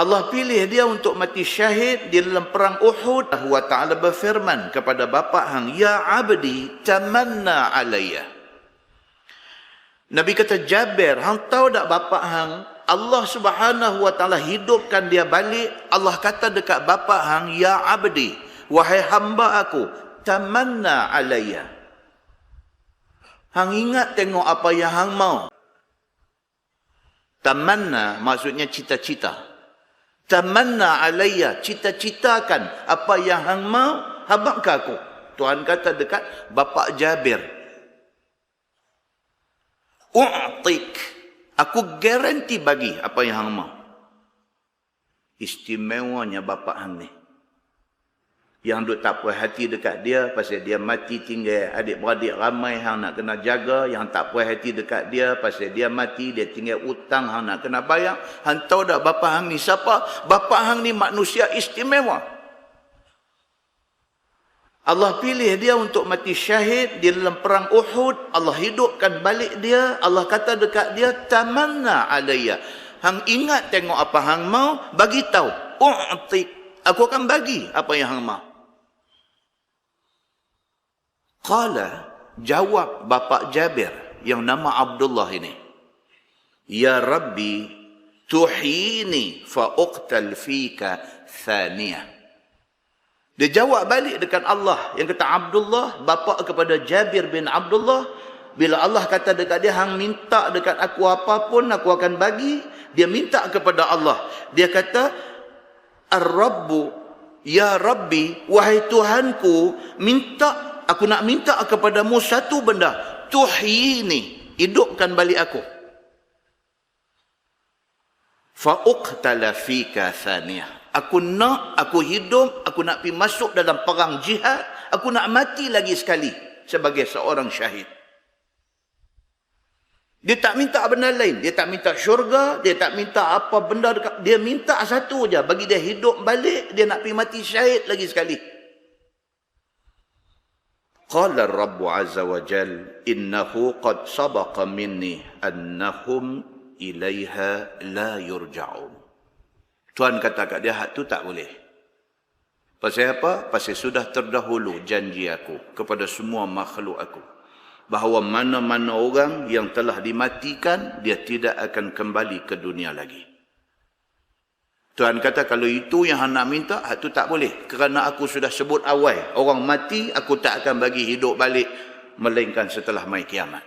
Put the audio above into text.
Allah pilih dia untuk mati syahid di dalam perang Uhud. Allah Ta'ala berfirman kepada bapa hang, Ya abdi tamanna alayya. Nabi kata, Jabir, hang tahu tak bapa hang, Allah Subhanahu Wa Ta'ala hidupkan dia balik. Allah kata dekat bapa hang, Ya abdi, wahai hamba aku, tamanna alayya. Hang ingat tengok apa yang hang mau. Tamanna maksudnya cita-cita. Tamanna alayya, cita-citakan apa yang hang mau, habak ke aku. Tuhan kata dekat bapa Jabir. U'tik, aku garanti bagi apa yang hang mau. Istimewanya bapa hang ni. Yang duk tak puas hati dekat dia pasal dia mati tinggal adik-beradik ramai hang nak kena jaga. Yang tak puas hati dekat dia pasal dia mati dia tinggal utang hang nak kena bayar. Hang tahu tak bapa hang ni siapa? Bapa hang ni manusia istimewa. Allah pilih dia untuk mati syahid di dalam perang Uhud. Allah hidupkan balik dia. Allah kata dekat dia, tamanna alayya. Hang ingat tengok apa hang mau, bagi tahu. U'tik. Aku akan bagi apa yang hang mau. Qala jawab bapa Jabir yang nama Abdullah ini. Ya Rabbi tuhini fa uqtal fika thaniyah. Dia jawab balik dekat Allah yang kata Abdullah bapa kepada Jabir bin Abdullah bila Allah kata dekat dia hang minta dekat aku apapun aku akan bagi dia minta kepada Allah dia kata Ar-Rabbu ya Rabbi wahai Tuhanku minta aku nak minta kepadamu satu benda tuhyini hidupkan balik aku fa uqtala fika thaniyah Aku nak, aku hidup, aku nak pergi masuk dalam perang jihad. Aku nak mati lagi sekali sebagai seorang syahid. Dia tak minta benda lain. Dia tak minta syurga. Dia tak minta apa benda dekat. Dia minta satu je. Bagi dia hidup balik, dia nak pergi mati syahid lagi sekali. Qala Rabbu Azza wa Jal, innahu qad sabaqa minni annahum ilaiha la yurja'un. Tuhan kata kat dia, hak tu tak boleh. Pasal apa? Pasal sudah terdahulu janji aku kepada semua makhluk aku. Bahawa mana-mana orang yang telah dimatikan, dia tidak akan kembali ke dunia lagi. Tuhan kata, kalau itu yang nak minta, hak tu tak boleh. Kerana aku sudah sebut awal, orang mati, aku tak akan bagi hidup balik. Melainkan setelah mai kiamat.